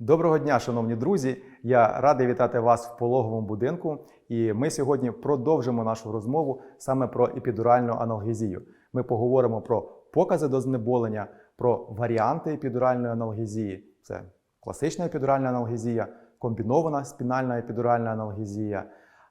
Доброго дня, шановні друзі! Я радий вітати вас в пологовому будинку. І ми сьогодні продовжимо нашу розмову саме про епідуральну аналгезію. Ми поговоримо про покази до знеболення, про варіанти епідуральної аналгезії. Це класична епідуральна аналгезія, комбінована спінальна епідуральна аналгезія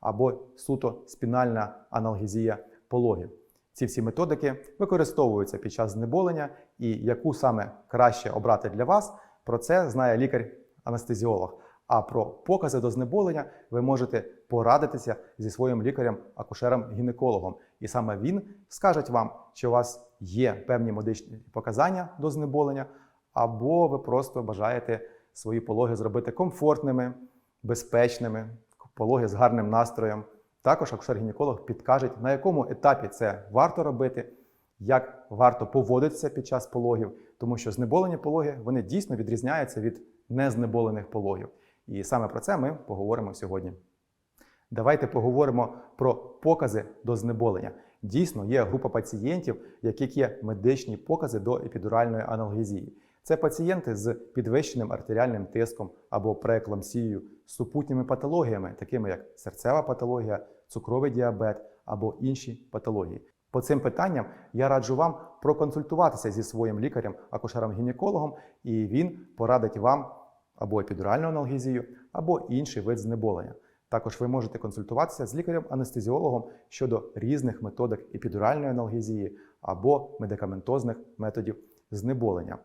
або суто спінальна аналгезія пологів. Ці всі методики використовуються під час знеболення, і яку саме краще обрати для вас, про це знає лікар-анестезіолог. А про покази до знеболення ви можете порадитися зі своїм лікарем-акушером-гінекологом. І саме він скаже вам, чи у вас є певні медичні показання до знеболення, або ви просто бажаєте свої пологи зробити комфортними, безпечними, пологи з гарним настроєм. Також акушер-гінеколог підкаже, на якому етапі це варто робити, як варто поводитися під час пологів, тому що знеболені пологи вони дійсно відрізняються від незнеболених пологів. І саме про це ми поговоримо сьогодні. Давайте поговоримо про покази до знеболення. Дійсно, є група пацієнтів, в яких є медичні покази до епідуральної аналгезії. Це пацієнти з підвищеним артеріальним тиском або преекламсією, з супутніми патологіями, такими як серцева патологія, цукровий діабет або інші патології. По цим питанням я раджу вам проконсультуватися зі своїм лікарем, акушером-гінекологом, і він порадить вам або епідуральну аналгезію, або інший вид знеболення. Також ви можете консультуватися з лікарем-анестезіологом щодо різних методик епідуральної аналгезії або медикаментозних методів знеболення.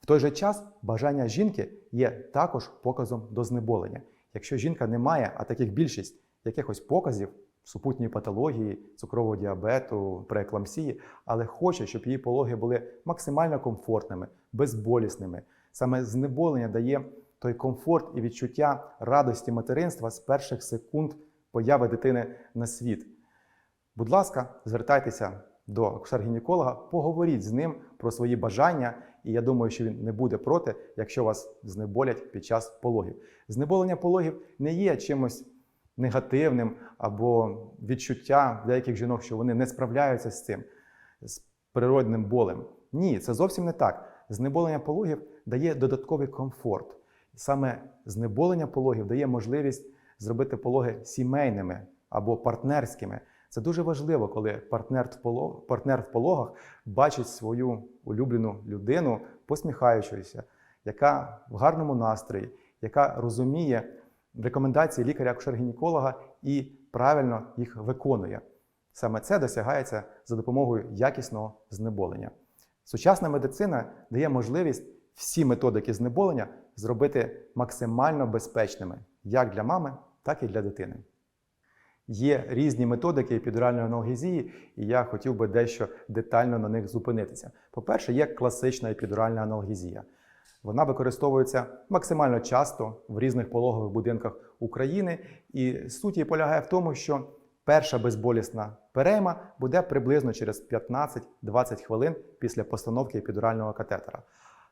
В той же час бажання жінки є також показом до знеболення. Якщо жінка не має, а таких більшість якихось показів супутньої патології, цукрового діабету, преекламсії, але хоче, щоб її пологи були максимально комфортними, безболісними. Саме знеболення дає той комфорт і відчуття радості материнства з перших секунд появи дитини на світ. Будь ласка, звертайтеся до акушер-гінеколога, поговоріть з ним про свої бажання, і я думаю, що він не буде проти, якщо вас знеболять під час пологів. Знеболення пологів не є чимось негативним або відчуття деяких жінок, що вони не справляються з цим, з природним болем. Ні, це зовсім не так. Знеболення пологів дає додатковий комфорт. Саме знеболення пологів дає можливість зробити пологи сімейними або партнерськими. Це дуже важливо, коли партнер в, полог, партнер в пологах бачить свою улюблену людину, посміхаючуюся, яка в гарному настрої, яка розуміє рекомендації лікаря-акушер-гінеколога і правильно їх виконує. Саме це досягається за допомогою якісного знеболення. Сучасна медицина дає можливість всі методики знеболення зробити максимально безпечними як для мами, так і для дитини. Є різні методики епідуральної аналгезії, і я хотів би дещо детально на них зупинитися. По-перше, є класична епідуральна аналгезія. Вона використовується максимально часто в різних пологових будинках України, і суть її полягає в тому, що перша безболісна перейма буде приблизно через 15-20 хвилин після постановки епідурального катетера.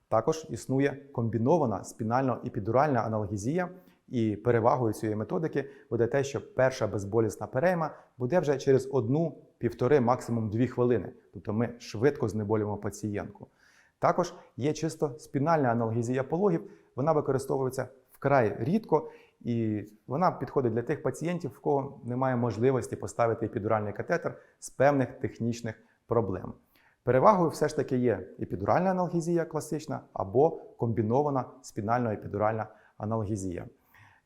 Також існує комбінована спінально-епідуральна аналгезія, і перевагою цієї методики буде те, що перша безболісна перейма буде вже через одну, півтори, максимум дві хвилини. Тобто ми швидко знеболюємо пацієнтку. Також є чисто спінальна аналгезія пологів, вона використовується вкрай рідко, і вона підходить для тих пацієнтів, в кого немає можливості поставити епідуральний катетер з певних технічних проблем. Перевагою все ж таки є епідуральна аналгезія класична або комбінована спінально-епідуральна аналгезія.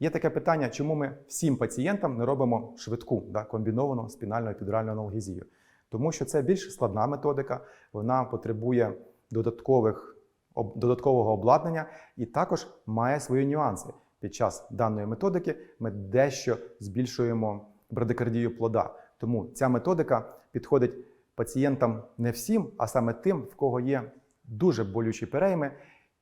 Є таке питання, чому ми всім пацієнтам не робимо швидку да, комбіновану спінально епідуральну аналгезію. Тому що це більш складна методика, вона потребує додаткових, об, додаткового обладнання і також має свої нюанси. Під час даної методики ми дещо збільшуємо брадикардію плода. Тому ця методика підходить пацієнтам не всім, а саме тим, в кого є дуже болючі перейми.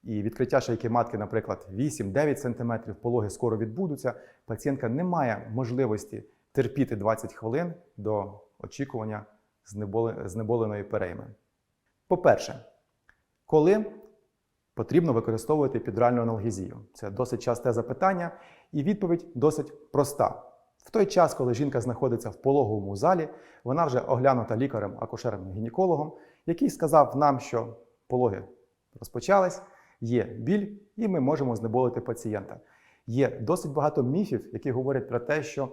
І відкриття шийки матки, наприклад, 8-9 см, пологи скоро відбудуться. Пацієнтка не має можливості терпіти 20 хвилин до очікування знеболеної перейми. По-перше, коли потрібно використовувати епідуральну аналгезію? Це досить часте запитання, і відповідь досить проста. В той час, коли жінка знаходиться в пологовому залі, вона вже оглянута лікарем, акушером гінекологом який сказав нам, що пологи розпочались, Є біль, і ми можемо знеболити пацієнта. Є досить багато міфів, які говорять про те, що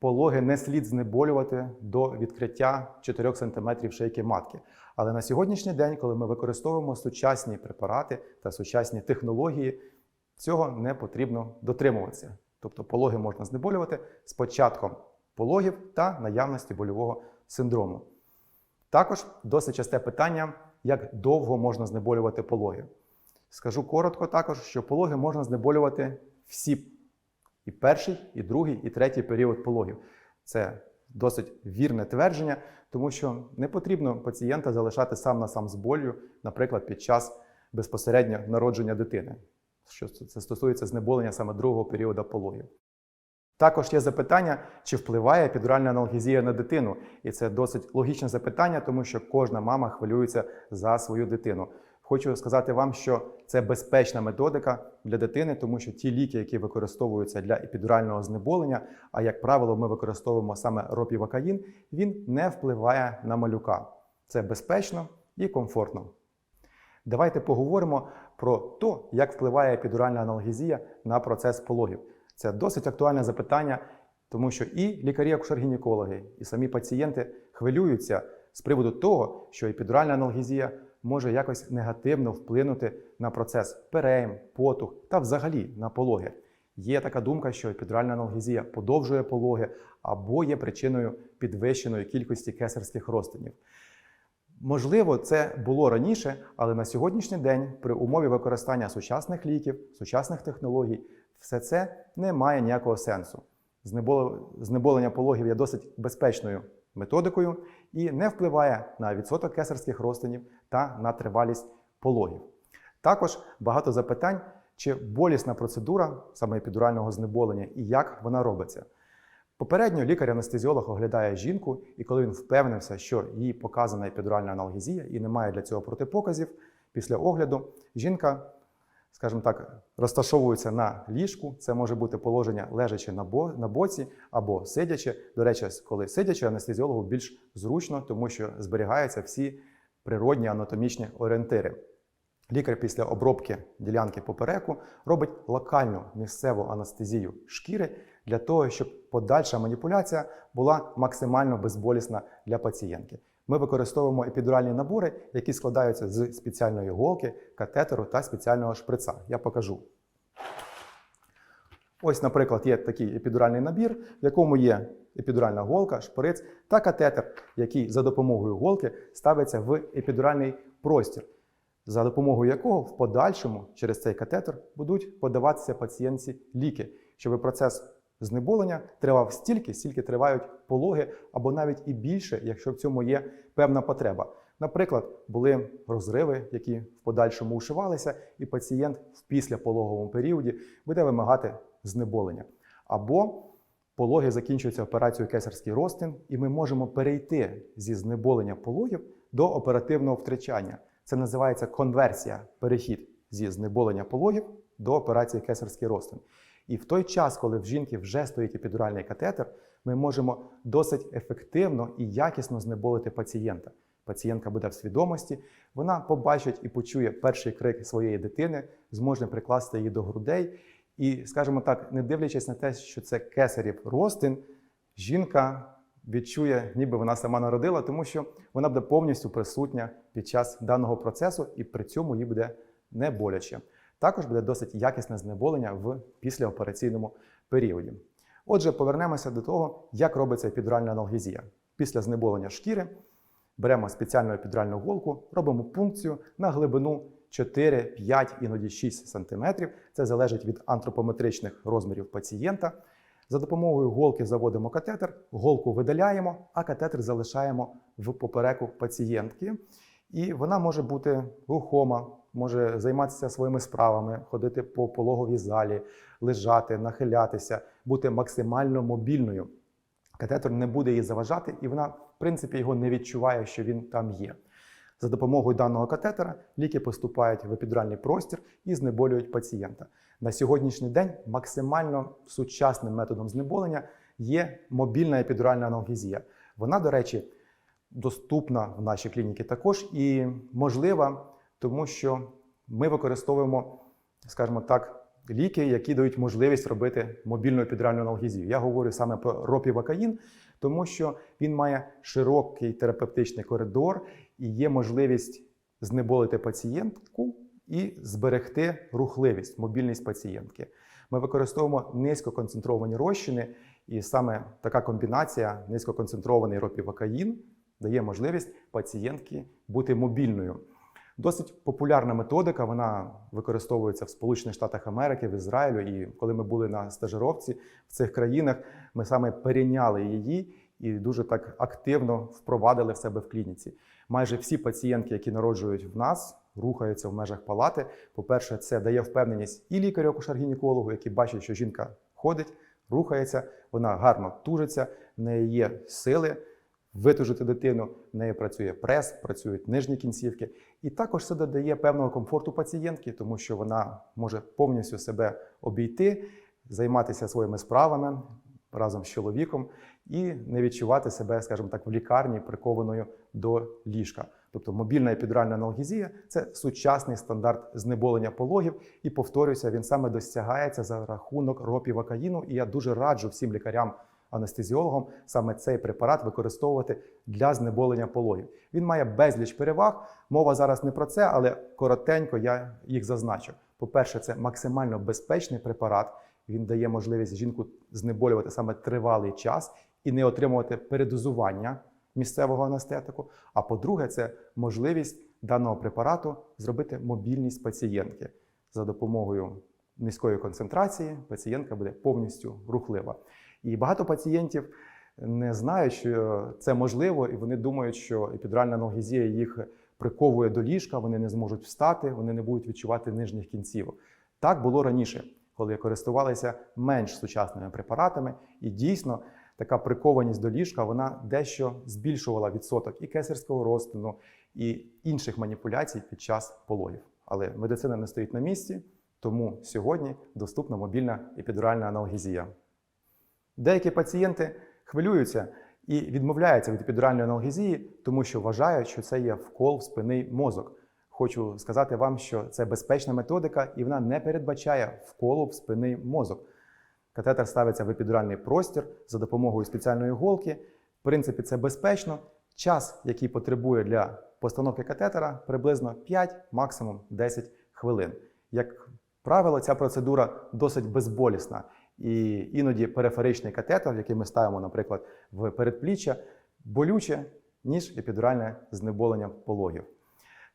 пологи не слід знеболювати до відкриття 4 см шийки матки. Але на сьогоднішній день, коли ми використовуємо сучасні препарати та сучасні технології, цього не потрібно дотримуватися. Тобто пологи можна знеболювати з початком пологів та наявності больового синдрому. Також досить часте питання, як довго можна знеболювати пологи. Скажу коротко також, що пологи можна знеболювати всі і перший, і другий, і третій період пологів. Це досить вірне твердження, тому що не потрібно пацієнта залишати сам на сам з болью, наприклад, під час безпосередньо народження дитини. Що це стосується знеболення саме другого періоду пологів. Також є запитання, чи впливає епідуральна аналгезія на дитину. І це досить логічне запитання, тому що кожна мама хвилюється за свою дитину. Хочу сказати вам, що це безпечна методика для дитини, тому що ті ліки, які використовуються для епідурального знеболення, а як правило, ми використовуємо саме ропівакаїн, він не впливає на малюка. Це безпечно і комфортно. Давайте поговоримо про те, як впливає епідуральна аналгезія на процес пологів. Це досить актуальне запитання, тому що і лікарі-акушер-гінекологи, і самі пацієнти хвилюються з приводу того, що епідуральна аналгезія може якось негативно вплинути на процес перейм, потух та взагалі на пологи. Є така думка, що епідуральна аналгезія подовжує пологи або є причиною підвищеної кількості кесарських розтинів. Можливо, це було раніше, але на сьогоднішній день, при умові використання сучасних ліків, сучасних технологій, все це не має ніякого сенсу. Знеболення пологів є досить безпечною методикою і не впливає на відсоток кесарських розтинів та на тривалість пологів. Також багато запитань, чи болісна процедура саме епідурального знеболення і як вона робиться. Попередньо лікар-анестезіолог оглядає жінку, і коли він впевнився, що їй показана епідуральна аналгезія і немає для цього протипоказів, після огляду жінка, скажімо так, розташовується на ліжку. Це може бути положення лежачи на боці або сидячи. До речі, коли сидячи, анестезіологу більш зручно, тому що зберігаються всі природні анатомічні орієнтири. Лікар після обробки ділянки попереку робить локальну місцеву анестезію шкіри для того, щоб подальша маніпуляція була максимально безболісна для пацієнтки. Ми використовуємо епідуральні набори, які складаються з спеціальної голки, катетеру та спеціального шприца. Я покажу. Ось, наприклад, є такий епідуральний набір, в якому є епідуральна голка, шприц та катетер, який за допомогою голки ставиться в епідуральний простір, за допомогою якого в подальшому через цей катетер будуть подаватися пацієнтці ліки, щоб процес знеболення тривав стільки, стільки тривають пологи, або навіть і більше, якщо в цьому є певна потреба. Наприклад, були розриви, які в подальшому ушивалися, і пацієнт в післяпологовому періоді буде вимагати знеболення. Або пологи закінчуються операцією кесарський розтин, і ми можемо перейти зі знеболення пологів до оперативного втрачання. Це називається конверсія, перехід зі знеболення пологів до операції кесарський розтин. І в той час, коли в жінки вже стоїть епідуральний катетер, ми можемо досить ефективно і якісно знеболити пацієнта. Пацієнтка буде в свідомості, вона побачить і почує перший крик своєї дитини, зможе прикласти її до грудей. І, скажімо так, не дивлячись на те, що це кесарів розтин, жінка відчує, ніби вона сама народила, тому що вона буде повністю присутня під час даного процесу, і при цьому їй буде не боляче. Також буде досить якісне знеболення в післяопераційному періоді. Отже, повернемося до того, як робиться епідуральна аналгезія. Після знеболення шкіри беремо спеціальну епідуральну голку, робимо пункцію на глибину 4, 5, іноді 6 см. Це залежить від антропометричних розмірів пацієнта. За допомогою голки заводимо катетер, голку видаляємо, а катетер залишаємо в попереку пацієнтки. І вона може бути рухома, може займатися своїми справами, ходити по пологовій залі, лежати, нахилятися, бути максимально мобільною. Катетер не буде їй заважати, і вона, в принципі, його не відчуває, що він там є. За допомогою даного катетера ліки поступають в епідуральний простір і знеболюють пацієнта. На сьогоднішній день максимально сучасним методом знеболення є мобільна епідуральна аналгезія. Вона, до речі, доступна в нашій клініці також і можлива, тому що ми використовуємо, скажімо так, ліки, які дають можливість робити мобільну епідуральну аналгезію. Я говорю саме про ропівакаїн, тому що він має широкий терапевтичний коридор і є можливість знеболити пацієнтку і зберегти рухливість, мобільність пацієнтки. Ми використовуємо низькоконцентровані розчини, і саме така комбінація низькоконцентрований ропівакаїн дає можливість пацієнтки бути мобільною. Досить популярна методика, вона використовується в Сполучених Штатах Америки, в Ізраїлю. І коли ми були на стажировці в цих країнах, ми саме перейняли її і дуже так активно впровадили в себе в клініці. Майже всі пацієнтки, які народжують в нас, рухаються в межах палати. По-перше, це дає впевненість і лікарю акушер-гінекологу, який бачить, що жінка ходить, рухається, вона гарно тужиться, в неї є сили витужити дитину, в неї працює прес, працюють нижні кінцівки. І також це додає певного комфорту пацієнтки, тому що вона може повністю себе обійти, займатися своїми справами разом з чоловіком і не відчувати себе, скажімо так, в лікарні прикованою до ліжка. Тобто мобільна епідуральна аналгезія це сучасний стандарт знеболення пологів, і повторюся, він саме досягається за рахунок ропівакаїну. І я дуже раджу всім лікарям анестезіологом саме цей препарат використовувати для знеболення пологів. Він має безліч переваг. Мова зараз не про це, але коротенько я їх зазначу. По-перше, це максимально безпечний препарат. Він дає можливість жінку знеболювати саме тривалий час і не отримувати передозування місцевого анестетику. А по-друге, це можливість даного препарату зробити мобільність пацієнтки за допомогою низької концентрації. Пацієнтка буде повністю рухлива. І багато пацієнтів не знають, що це можливо, і вони думають, що епідуральна аналгезія їх приковує до ліжка, вони не зможуть встати, вони не будуть відчувати нижніх кінцівок. Так було раніше, коли користувалися менш сучасними препаратами, і дійсно така прикованість до ліжка вона дещо збільшувала відсоток і кесарського розтину, і інших маніпуляцій під час пологів. Але медицина не стоїть на місці, тому сьогодні доступна мобільна епідуральна аналгезія. Деякі пацієнти хвилюються і відмовляються від епідуральної аналгезії, тому що вважають, що це є вкол в спинний мозок. Хочу сказати вам, що це безпечна методика і вона не передбачає вколу в спинний мозок. Катетер ставиться в епідуральний простір за допомогою спеціальної голки. В принципі, це безпечно. Час, який потребує для постановки катетера, приблизно 5, максимум 10 хвилин. Як правило, ця процедура досить безболісна. І іноді периферичний катетер, який ми ставимо, наприклад, в передпліччя, болюче, ніж епідуральне знеболення пологів.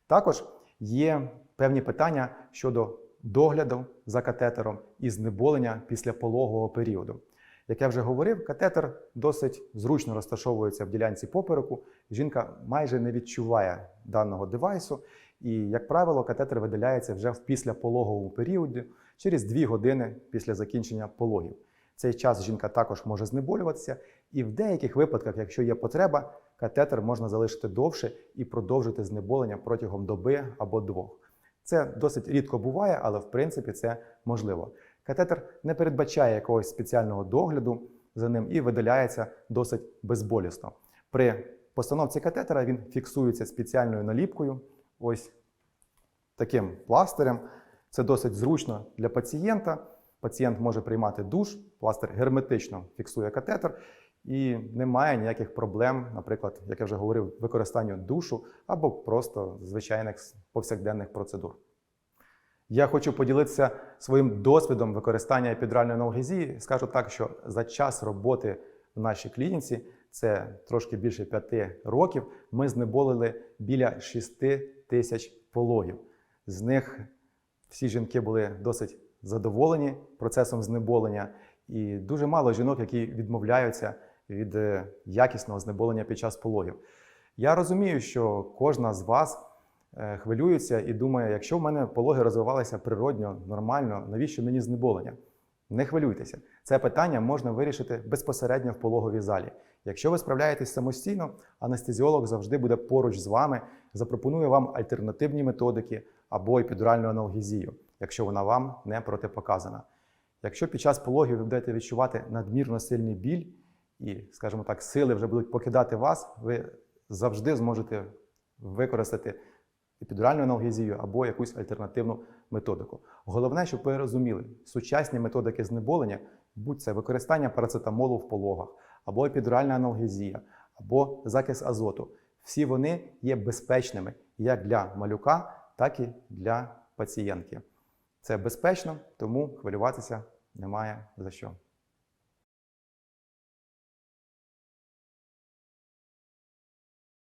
Також є певні питання щодо догляду за катетером і знеболення після пологового періоду. Як я вже говорив, катетер досить зручно розташовується в ділянці попереку. Жінка майже не відчуває даного девайсу, і, як правило, катетер видаляється вже в післяпологовому періоді через 2 години після закінчення пологів. Цей час жінка також може знеболюватися, і в деяких випадках, якщо є потреба, катетер можна залишити довше і продовжити знеболення протягом доби або двох. Це досить рідко буває, але в принципі це можливо. Катетер не передбачає якогось спеціального догляду за ним і видаляється досить безболісно. При постановці катетера він фіксується спеціальною наліпкою, ось таким пластирем. Це досить зручно для пацієнта. Пацієнт може приймати душ, пластир герметично фіксує катетер, і немає ніяких проблем, наприклад, як я вже говорив, використанню душу або просто звичайних повсякденних процедур. Я хочу поділитися своїм досвідом використання епідральної аналгезії. Скажу так, що за час роботи в нашій клініці, це трошки більше п'яти років, ми знеболили біля 6 тисяч пологів. З них всі жінки були досить задоволені процесом знеболення, і дуже мало жінок, які відмовляються від е, якісного знеболення під час пологів. Я розумію, що кожна з вас е, хвилюється і думає, якщо в мене пологи розвивалися природньо, нормально, навіщо мені знеболення? Не хвилюйтеся, це питання можна вирішити безпосередньо в пологовій залі. Якщо ви справляєтесь самостійно, анестезіолог завжди буде поруч з вами, запропонує вам альтернативні методики або епідуральну аналгезію, якщо вона вам не протипоказана. Якщо під час пологів ви будете відчувати надмірно сильний біль і, скажімо так, сили вже будуть покидати вас, ви завжди зможете використати епідуральну аналгезію або якусь альтернативну методику. Головне, щоб ви розуміли, сучасні методики знеболення, будь це використання парацетамолу в пологах, або епідуральна аналгезія, або закис азоту, всі вони є безпечними як для малюка, так і для пацієнтки. Це безпечно, тому хвилюватися немає за що.